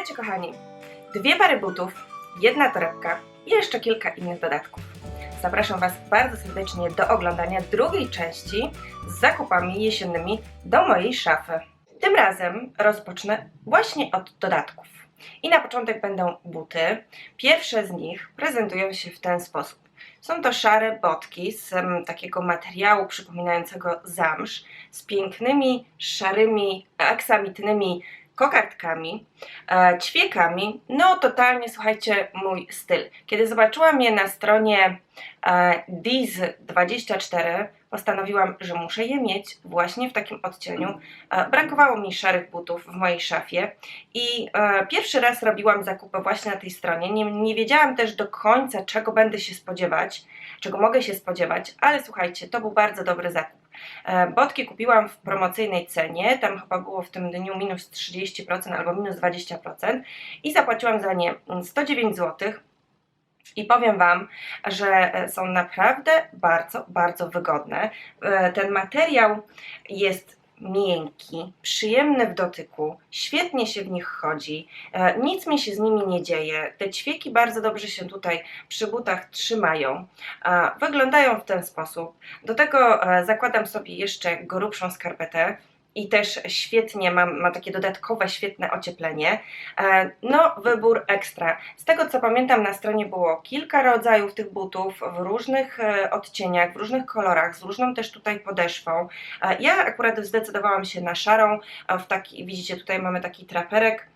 Witajcie kochani! Dwie pary butów, jedna torebka i jeszcze kilka innych dodatków. Zapraszam Was bardzo serdecznie do oglądania drugiej części z zakupami jesiennymi do mojej szafy. Tym razem rozpocznę właśnie od dodatków. I na początek będą buty. Pierwsze z nich prezentują się w ten sposób. Są to szare botki z em, takiego materiału przypominającego zamsz, z pięknymi, szarymi, aksamitnymi kokardkami, e, ćwiekami. No, totalnie, słuchajcie, mój styl. Kiedy zobaczyłam je na stronie e, Diz24, postanowiłam, że muszę je mieć właśnie w takim odcieniu. E, brakowało mi szarych butów w mojej szafie i pierwszy raz robiłam zakupy właśnie na tej stronie. Nie, nie wiedziałam też do końca, czego będę się spodziewać, czego mogę się spodziewać, ale słuchajcie, to był bardzo dobry zakup. E, Botki kupiłam w promocyjnej cenie, tam chyba było w tym dniu minus 30% albo minus 20% i zapłaciłam za nie 109 zł. I powiem Wam, że e, są naprawdę bardzo, bardzo wygodne. E, Ten materiał jest miękki, przyjemny w dotyku, świetnie się w nich chodzi, e, nic mi się z nimi nie dzieje. Te ćwieki bardzo dobrze się tutaj przy butach trzymają. Wyglądają w ten sposób. Do tego e, zakładam sobie jeszcze grubszą skarpetę i też świetnie mam, ma takie dodatkowe, świetne ocieplenie. E, No, wybór ekstra. Z tego co pamiętam, na stronie było kilka rodzajów tych butów w różnych e, odcieniach, w różnych kolorach, z różną też tutaj podeszwą. E, Ja akurat zdecydowałam się na szarą. W taki, widzicie, tutaj mamy taki traperek.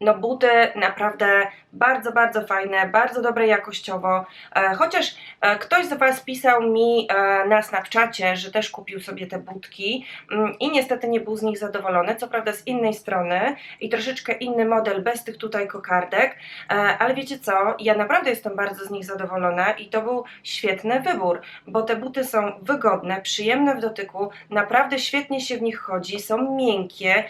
No, buty naprawdę bardzo, bardzo fajne, bardzo dobre jakościowo. E, Chociaż e, ktoś z Was pisał mi e, na Snapchacie, że też kupił sobie te butki mm, i niestety nie był z nich zadowolony. Co prawda z innej strony i troszeczkę inny model, bez tych tutaj kokardek, ale wiecie co? Ja naprawdę jestem bardzo z nich zadowolona i to był świetny wybór, bo te buty są wygodne, przyjemne w dotyku, naprawdę świetnie się w nich chodzi, są miękkie,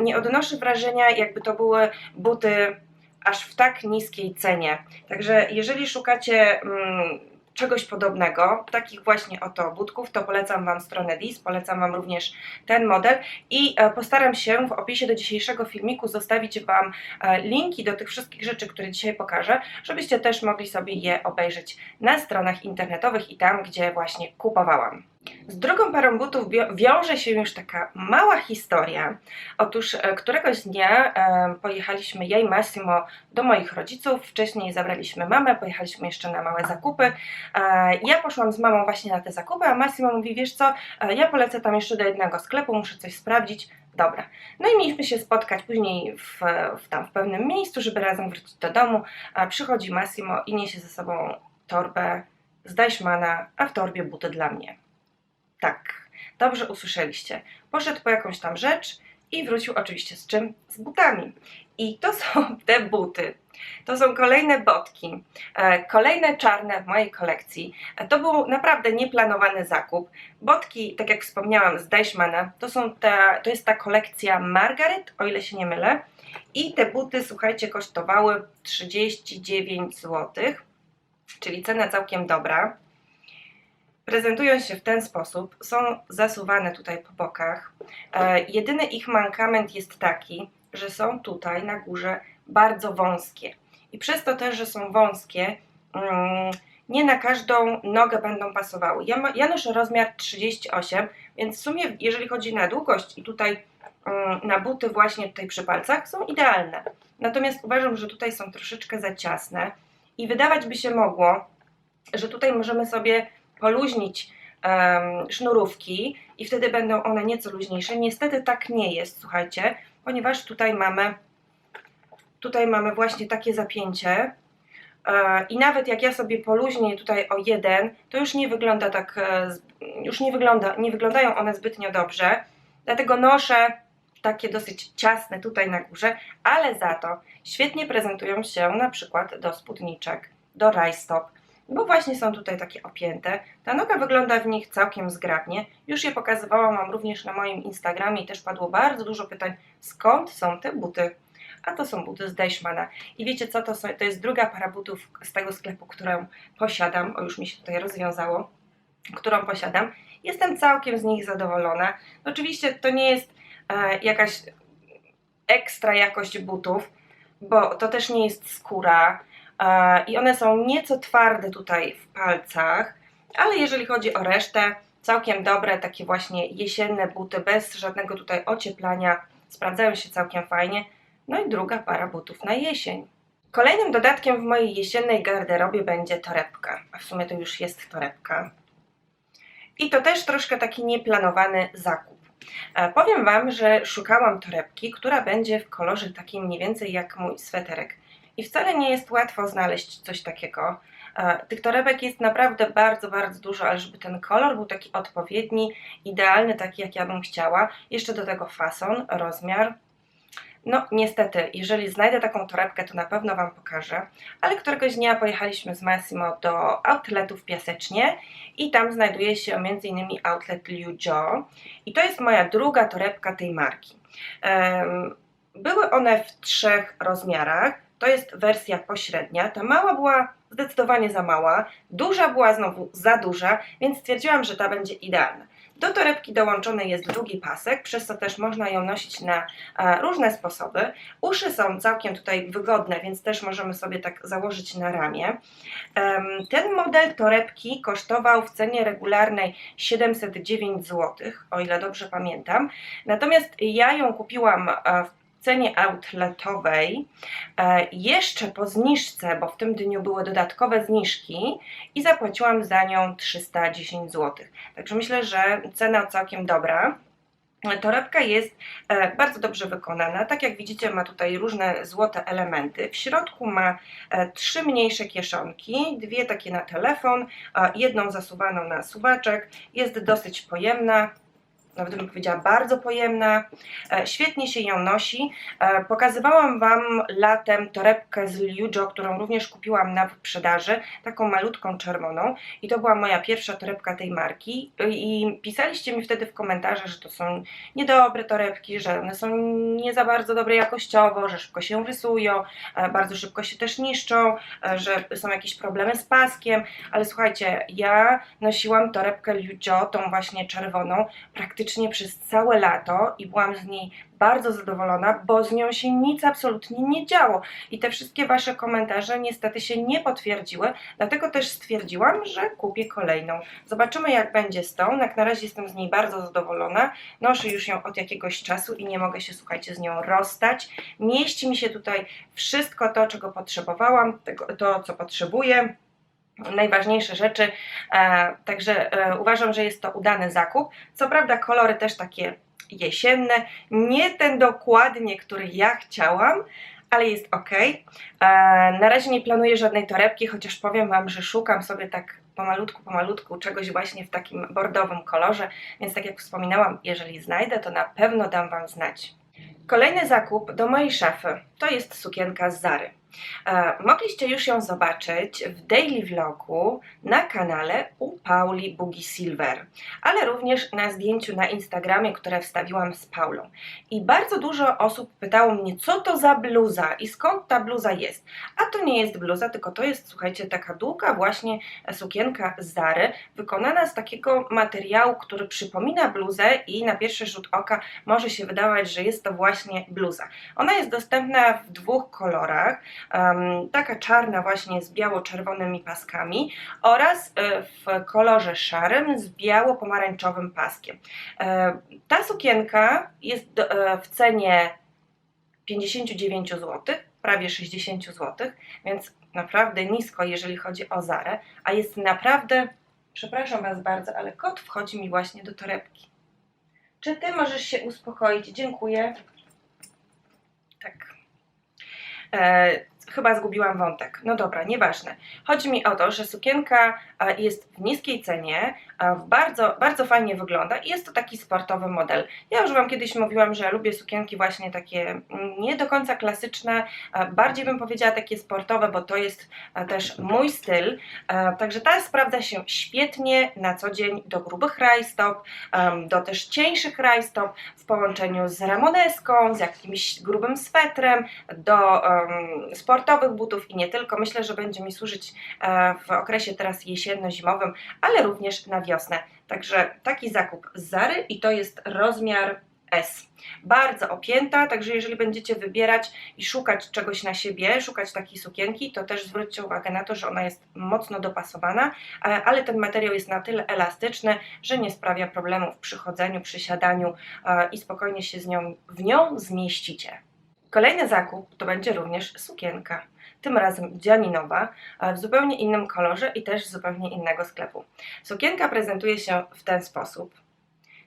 nie odnoszę wrażenia, jakby to były buty aż w tak niskiej cenie. Także jeżeli szukacie mm, czegoś podobnego, takich właśnie oto butków, to polecam Wam stronę Dis, polecam Wam również ten model i e, postaram się w opisie do dzisiejszego filmiku zostawić Wam e, linki do tych wszystkich rzeczy, które dzisiaj pokażę, żebyście też mogli sobie je obejrzeć na stronach internetowych i tam, gdzie właśnie kupowałam. Z drugą parą butów wiąże się już taka mała historia. Otóż e, któregoś dnia pojechaliśmy ja i Massimo do moich rodziców. Wcześniej zabraliśmy mamę, pojechaliśmy jeszcze na małe zakupy. E, ja poszłam z mamą właśnie na te zakupy, a Massimo mówi, wiesz co, e, ja polecę tam jeszcze do jednego sklepu, muszę coś sprawdzić. Dobra. No i mieliśmy się spotkać później w, w, tam w pewnym miejscu, żeby razem wrócić do domu. A przychodzi Massimo i niesie ze sobą torbę z Deichmana, a w torbie buty dla mnie. Tak, dobrze usłyszeliście. Poszedł po jakąś tam rzecz i wrócił oczywiście z czym? Z butami. I to są te buty. To są kolejne botki, e, kolejne czarne w mojej kolekcji. E, To był naprawdę nieplanowany zakup. Botki, tak jak wspomniałam, z Deichmana, to, są ta, to jest ta kolekcja Margaret, o ile się nie mylę. I te buty, słuchajcie, kosztowały 39 zł, czyli cena całkiem dobra prezentują się w ten sposób, są zasuwane tutaj po bokach. E, jedyny ich mankament jest taki, że są tutaj na górze bardzo wąskie. I przez to też, że są wąskie, mm, nie na każdą nogę będą pasowały. Ja, ja noszę rozmiar 38, więc w sumie jeżeli chodzi na długość i tutaj mm, na buty właśnie tutaj przy palcach są idealne. Natomiast uważam, że tutaj są troszeczkę za ciasne i wydawać by się mogło, że tutaj możemy sobie poluźnić sznurówki i wtedy będą one nieco luźniejsze. Niestety tak nie jest, słuchajcie, ponieważ tutaj mamy tutaj mamy właśnie takie zapięcie e, i nawet jak ja sobie poluźnię tutaj o jeden, to już nie wygląda tak, e, już nie wygląda, nie wyglądają one zbytnio dobrze, dlatego noszę takie dosyć ciasne tutaj na górze, ale za to świetnie prezentują się na przykład do spódniczek, do rajstop, bo właśnie są tutaj takie opięte. Ta noga wygląda w nich całkiem zgrabnie. Już je pokazywałam Wam również na moim Instagramie i też padło bardzo dużo pytań, skąd są te buty. A to są buty z Deichmana. I wiecie co, to, są, to jest druga para butów z tego sklepu, którą posiadam. O, już mi się tutaj rozwiązało. Którą posiadam. Jestem całkiem z nich zadowolona. Oczywiście to nie jest e, jakaś ekstra jakość butów, bo to też nie jest skóra i one są nieco twarde tutaj w palcach, ale jeżeli chodzi o resztę, całkiem dobre, takie właśnie jesienne buty bez żadnego tutaj ocieplania, sprawdzają się całkiem fajnie. No i druga para butów na jesień. Kolejnym dodatkiem w mojej jesiennej garderobie będzie torebka, a w sumie to już jest torebka. I to też troszkę taki nieplanowany zakup. Powiem Wam, że szukałam torebki, która będzie w kolorze takim mniej więcej jak mój sweterek. I wcale nie jest łatwo znaleźć coś takiego. E, Tych torebek jest naprawdę bardzo, bardzo dużo, ale żeby ten kolor był taki odpowiedni, idealny, taki jak ja bym chciała, jeszcze do tego fason, rozmiar. No, niestety, jeżeli znajdę taką torebkę, to na pewno Wam pokażę, ale któregoś dnia pojechaliśmy z Massimo do outletu w Piasecznie i tam znajduje się m.in. outlet Liu Jo i to jest moja druga torebka tej marki. Były one w trzech rozmiarach. To jest wersja pośrednia. Ta mała była zdecydowanie za mała, duża była znowu za duża, więc stwierdziłam, że ta będzie idealna. Do torebki dołączony jest drugi pasek, przez co też można ją nosić na e, różne sposoby. Uszy są całkiem tutaj wygodne, więc też możemy sobie tak założyć na ramię. Ten model torebki kosztował w cenie regularnej 709 zł, o ile dobrze pamiętam. Natomiast ja ją kupiłam e, w cenie outletowej e, jeszcze po zniżce, bo w tym dniu były dodatkowe zniżki i zapłaciłam za nią 310 zł. Także myślę, że cena całkiem dobra. Torebka jest e, bardzo dobrze wykonana. Tak jak widzicie, ma tutaj różne złote elementy. W środku ma e, trzy mniejsze kieszonki, dwie takie na telefon, jedną zasuwaną na suwaczek. Jest dosyć pojemna. Nawet bym powiedziała bardzo pojemna, E, świetnie się ją nosi. E, Pokazywałam Wam latem torebkę z Liujo, którą również kupiłam na wyprzedaży, taką malutką czerwoną. I to była moja pierwsza torebka tej marki. I pisaliście mi wtedy w komentarzach, że to są niedobre torebki, że one są nie za bardzo dobre jakościowo, że szybko się rysują, e, bardzo szybko się też niszczą, że są jakieś problemy z paskiem, ale słuchajcie, ja nosiłam torebkę Liujo, tą właśnie czerwoną, praktycznie przez całe lato i byłam z niej bardzo zadowolona, bo z nią się nic absolutnie nie działo. I te wszystkie Wasze komentarze niestety się nie potwierdziły, dlatego też stwierdziłam, że kupię kolejną. Zobaczymy jak będzie z tą. Jak na razie jestem z niej bardzo zadowolona. Noszę już ją od jakiegoś czasu i nie mogę się, słuchajcie, z nią rozstać. Mieści mi się tutaj wszystko to, czego potrzebowałam, to co potrzebuję najważniejsze rzeczy, e, także e, uważam, że jest to udany zakup. Co prawda kolory też takie jesienne, nie ten dokładnie, który ja chciałam, ale jest ok. E, na razie nie planuję żadnej torebki, chociaż powiem Wam, że szukam sobie tak pomalutku, pomalutku czegoś właśnie w takim bordowym kolorze, więc tak jak wspominałam, jeżeli znajdę, to na pewno dam Wam znać. Kolejny zakup do mojej szafy to jest sukienka z Zary. E, mogliście już ją zobaczyć w daily vlogu na kanale u Pauli Bugi Silver, ale również na zdjęciu na Instagramie, które wstawiłam z Paulą. I bardzo dużo osób pytało mnie, co to za bluza i skąd ta bluza jest. A to nie jest bluza, tylko to jest, słuchajcie, taka długa właśnie sukienka z Zary, wykonana z takiego materiału, który przypomina bluzę i na pierwszy rzut oka może się wydawać, że jest to właśnie bluza. Ona jest dostępna w dwóch kolorach taka czarna właśnie z biało-czerwonymi paskami oraz e, w kolorze szarym z biało-pomarańczowym paskiem. E, Ta sukienka jest e, w cenie 59 zł, prawie 60 zł, więc naprawdę nisko, jeżeli chodzi o Zarę, a jest naprawdę, przepraszam Was bardzo, ale kot wchodzi mi właśnie do torebki. Czy Ty możesz się uspokoić? Dziękuję. Tak. Chyba zgubiłam wątek. No dobra, nieważne. Chodzi mi o to, że sukienka e, jest w niskiej cenie, bardzo, bardzo fajnie wygląda i jest to taki sportowy model. Ja już Wam kiedyś mówiłam, że lubię sukienki właśnie takie mm, nie do końca klasyczne, bardziej bym powiedziała takie sportowe, bo to jest e, też mój styl. E, Także ta sprawdza się świetnie na co dzień do grubych rajstop, do też cieńszych rajstop w połączeniu z ramoneską, z jakimś grubym swetrem, do sportowych butów i nie tylko. Myślę, że będzie mi służyć e, w okresie teraz jesienno-zimowym, ale również na wiosnę. Także taki zakup z Zary i to jest rozmiar S. Bardzo opięta, także jeżeli będziecie wybierać i szukać czegoś na siebie, szukać takiej sukienki, to też zwróćcie uwagę na to, że ona jest mocno dopasowana, e, ale ten materiał jest na tyle elastyczny, że nie sprawia problemów przy chodzeniu, przy siadaniu e, i spokojnie się z nią, w nią zmieścicie. Kolejny zakup to będzie również sukienka. Tym razem dzianinowa, e, w zupełnie innym kolorze i też z zupełnie innego sklepu. Sukienka prezentuje się w ten sposób.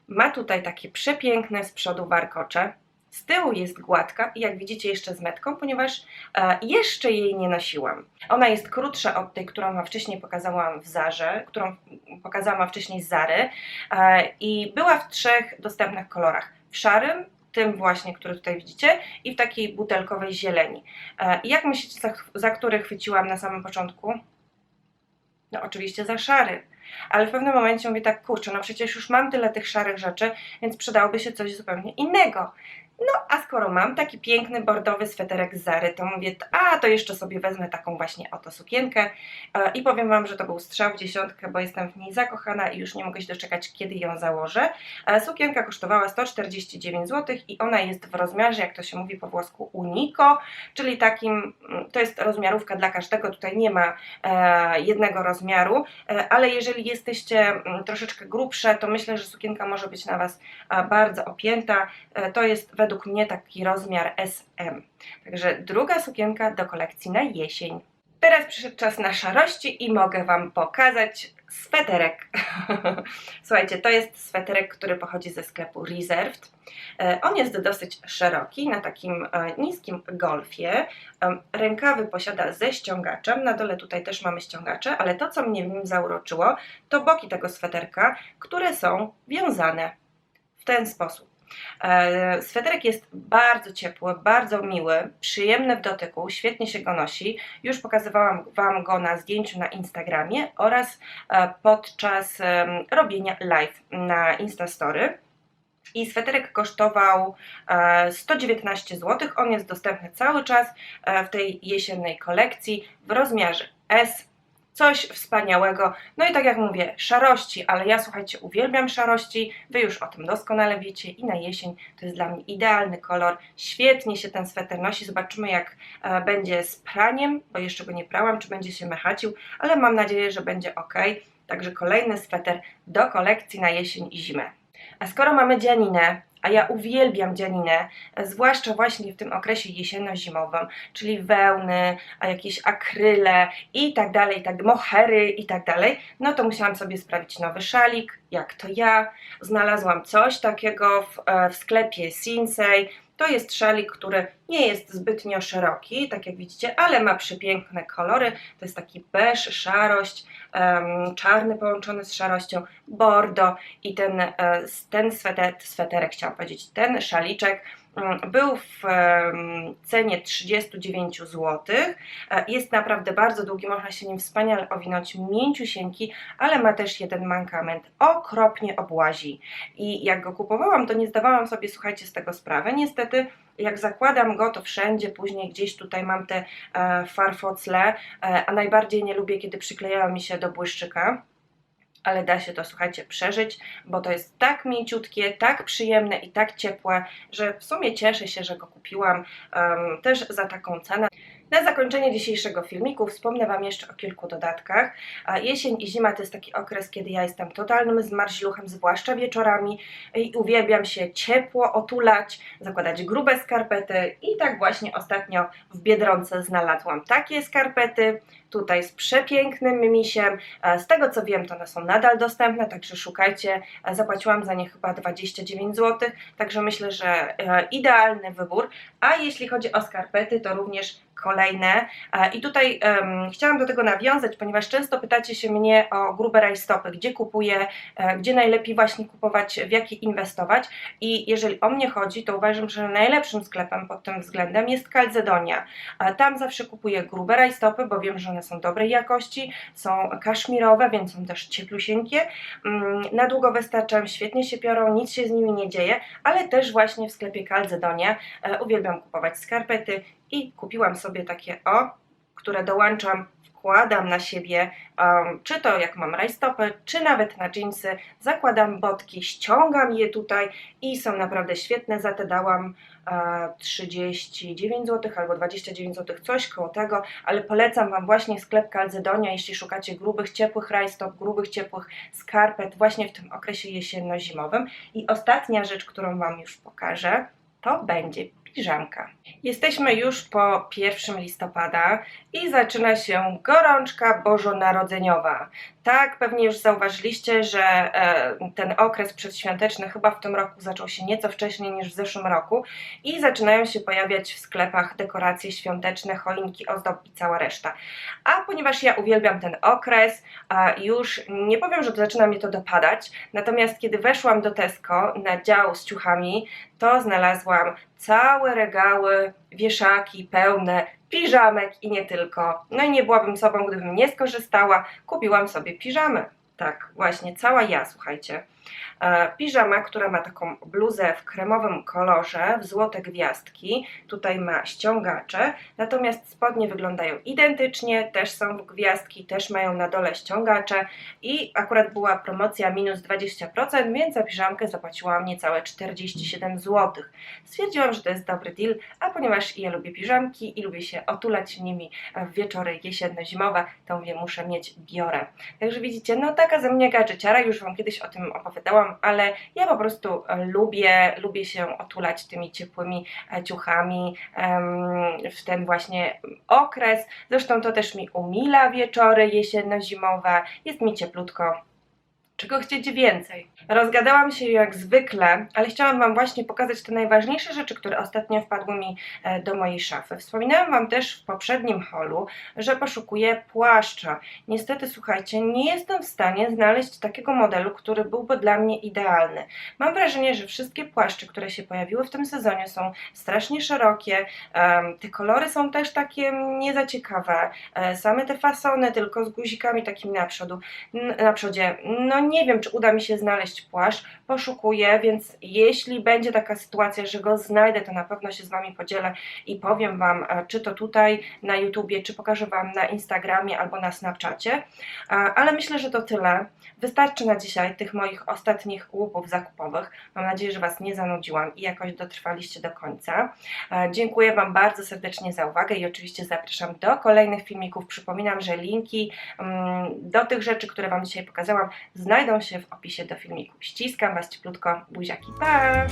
Ma tutaj takie przepiękne z przodu warkocze. Z tyłu jest gładka i jak widzicie jeszcze z metką, ponieważ e, jeszcze jej nie nosiłam. Ona jest krótsza od tej, którą Wam wcześniej pokazałam w Zarze, którą pokazałam wcześniej z Zary e, i była w trzech dostępnych kolorach. W szarym, tym właśnie, który tutaj widzicie i w takiej butelkowej zieleni. E, jak myślicie, za, za który chwyciłam na samym początku? No oczywiście za szary. Ale w pewnym momencie mówię tak, kurczę, no przecież już mam tyle tych szarych rzeczy, więc przydałoby się coś zupełnie innego. No, a skoro mam taki piękny bordowy sweterek z Zary, to mówię, a to jeszcze sobie wezmę taką właśnie oto sukienkę e, i powiem Wam, że to był strzał w dziesiątkę, bo jestem w niej zakochana i już nie mogę się doczekać, kiedy ją założę. E, Sukienka kosztowała 149 zł i ona jest w rozmiarze, jak to się mówi po włosku, unico, czyli takim, mm, to jest rozmiarówka dla każdego, tutaj nie ma e, jednego rozmiaru, ale jeżeli jesteście mm, troszeczkę grubsze, to myślę, że sukienka może być na Was bardzo opięta. To jest według mnie taki rozmiar SM. Także druga sukienka do kolekcji na jesień. Teraz przyszedł czas na szarości i mogę Wam pokazać sweterek. Słuchajcie, to jest sweterek, który pochodzi ze sklepu Reserved. E, On jest dosyć szeroki, na takim e, niskim golfie. Em, Rękawy posiada ze ściągaczem, na dole tutaj też mamy ściągacze, ale to, co mnie w nim zauroczyło, to boki tego sweterka, które są wiązane w ten sposób. E, Sweterek jest bardzo ciepły, bardzo miły, przyjemny w dotyku, świetnie się go nosi. Już pokazywałam Wam go na zdjęciu na Instagramie oraz e, podczas robienia live na Instastory. I sweterek kosztował e, 119 zł. On jest dostępny cały czas e, w tej jesiennej kolekcji w rozmiarze S. Coś wspaniałego. No i tak jak mówię, szarości, ale ja słuchajcie, uwielbiam szarości. Wy już o tym doskonale wiecie i na jesień to jest dla mnie idealny kolor. Świetnie się ten sweter nosi. Zobaczymy, jak e, będzie z praniem, bo jeszcze go nie prałam, czy będzie się mechacił, ale mam nadzieję, że będzie ok. Także kolejny sweter do kolekcji na jesień i zimę. A skoro mamy dzianinę, a ja uwielbiam dzianinę, zwłaszcza właśnie w tym okresie jesienno-zimowym, czyli wełny, a jakieś akryle i tak dalej, tak, mohery i tak dalej, no to musiałam sobie sprawić nowy szalik, jak to ja. Znalazłam coś takiego w, e, w sklepie Sinsei. To jest szalik, który nie jest zbytnio szeroki, tak jak widzicie, ale ma przepiękne kolory. To jest taki beż, szarość, czarny połączony z szarością, bordo i ten, e, ten sweter, sweterek, chciałam powiedzieć, ten szaliczek był w cenie 39 zł. E, Jest naprawdę bardzo długi, można się nim wspaniale owinąć, mięciusieńki, ale ma też jeden mankament, okropnie obłazi. I jak go kupowałam, to nie zdawałam sobie, słuchajcie, z tego sprawy. Niestety, jak zakładam go, to wszędzie później gdzieś tutaj mam te e, farfocle, e, a najbardziej nie lubię, kiedy przyklejają mi się do błyszczyka. Ale da się to, słuchajcie, przeżyć, bo to jest tak mięciutkie, tak przyjemne i tak ciepłe, że w sumie cieszę się, że go kupiłam em, też za taką cenę. Na zakończenie dzisiejszego filmiku wspomnę Wam jeszcze o kilku dodatkach. Jesień i zima to jest taki okres, kiedy ja jestem totalnym zmarzluchem, zwłaszcza wieczorami i uwielbiam się ciepło otulać, zakładać grube skarpety i tak właśnie ostatnio w Biedronce znalazłam takie skarpety, tutaj z przepięknym misiem. Z tego co wiem, to one są nadal dostępne, także szukajcie. Zapłaciłam za nie chyba 29 zł, także myślę, że e, idealny wybór. A jeśli chodzi o skarpety, to również kolejne. E, I tutaj em, chciałam do tego nawiązać, ponieważ często pytacie się mnie o grube rajstopy, gdzie kupuję, e, gdzie najlepiej właśnie kupować, w jakie inwestować. I jeżeli o mnie chodzi, to uważam, że najlepszym sklepem pod tym względem jest Calzedonia. Tam zawsze kupuję grube rajstopy, bo wiem, że one są dobrej jakości, są kaszmirowe, więc są też cieplusieńkie. Mm, Na długo wystarczą, świetnie się piorą, nic się z nimi nie dzieje, ale też właśnie w sklepie Calzedonia e, uwielbiam kupować skarpety i kupiłam sobie takie o, które dołączam w nakładam na siebie, um, czy to jak mam rajstopy, czy nawet na jeansy, zakładam botki, ściągam je tutaj i są naprawdę świetne. Za te dałam e, 39 zł albo 29 zł, coś koło tego, ale polecam Wam właśnie sklep Calzedonia, jeśli szukacie grubych, ciepłych rajstop, grubych, ciepłych skarpet właśnie w tym okresie jesienno-zimowym. I ostatnia rzecz, którą Wam już pokażę, to będzie piżamka. Jesteśmy już po 1 listopada i zaczyna się gorączka bożonarodzeniowa. Tak, pewnie już zauważyliście, że e, ten okres przedświąteczny chyba w tym roku zaczął się nieco wcześniej niż w zeszłym roku i zaczynają się pojawiać w sklepach dekoracje świąteczne, choinki, ozdób i cała reszta. A ponieważ ja uwielbiam ten okres, już nie powiem, że zaczyna mnie to dopadać, natomiast kiedy weszłam do Tesco na dział z ciuchami, to znalazłam całe regały, wieszaki pełne piżamek i nie tylko. No i nie byłabym sobą, gdybym nie skorzystała. Kupiłam sobie piżamę. Tak, właśnie, cała ja, słuchajcie. E, piżama, która ma taką bluzę w kremowym kolorze, w złote gwiazdki. Tutaj ma ściągacze, natomiast spodnie wyglądają identycznie, też są w gwiazdki, też mają na dole ściągacze i akurat była promocja minus 20%, więc za piżamkę zapłaciłam niecałe 47 zł. Stwierdziłam, że to jest dobry deal, a ponieważ ja lubię piżamki i lubię się otulać nimi w wieczory jesienno-zimowe, to mówię, muszę mieć, biorę. Także widzicie, no taka ze mnie gadżeciara, już Wam kiedyś o tym opowiadałam, ale ja po prostu e, lubię, lubię się otulać tymi ciepłymi e, ciuchami w ten właśnie okres. Zresztą to też mi umila wieczory jesienno-zimowe, jest mi cieplutko. Czego chcieć więcej? Rozgadałam się jak zwykle, ale chciałam Wam właśnie pokazać te najważniejsze rzeczy, które ostatnio wpadły mi e, do mojej szafy. Wspominałam Wam też w poprzednim holu, że poszukuję płaszcza. Niestety, słuchajcie, nie jestem w stanie znaleźć takiego modelu, który byłby dla mnie idealny. Mam wrażenie, że wszystkie płaszcze, które się pojawiły w tym sezonie są strasznie szerokie, te kolory są też takie nie za ciekawe, e, same te fasony tylko z guzikami takimi na przodu, na przodzie. No nie wiem, czy uda mi się znaleźć płaszcz, poszukuję, więc jeśli będzie taka sytuacja, że go znajdę, to na pewno się z Wami podzielę i powiem Wam, e, czy to tutaj na YouTubie, czy pokażę Wam na Instagramie albo na Snapchacie. E, Ale myślę, że to tyle. Wystarczy na dzisiaj tych moich ostatnich łupów zakupowych. Mam nadzieję, że Was nie zanudziłam i jakoś dotrwaliście do końca. E, Dziękuję Wam bardzo serdecznie za uwagę i oczywiście zapraszam do kolejnych filmików. Przypominam, że linki mm, do tych rzeczy, które Wam dzisiaj pokazałam, znajdą się w opisie do filmiku. Ściskam Was cieplutko, buziaki, pa!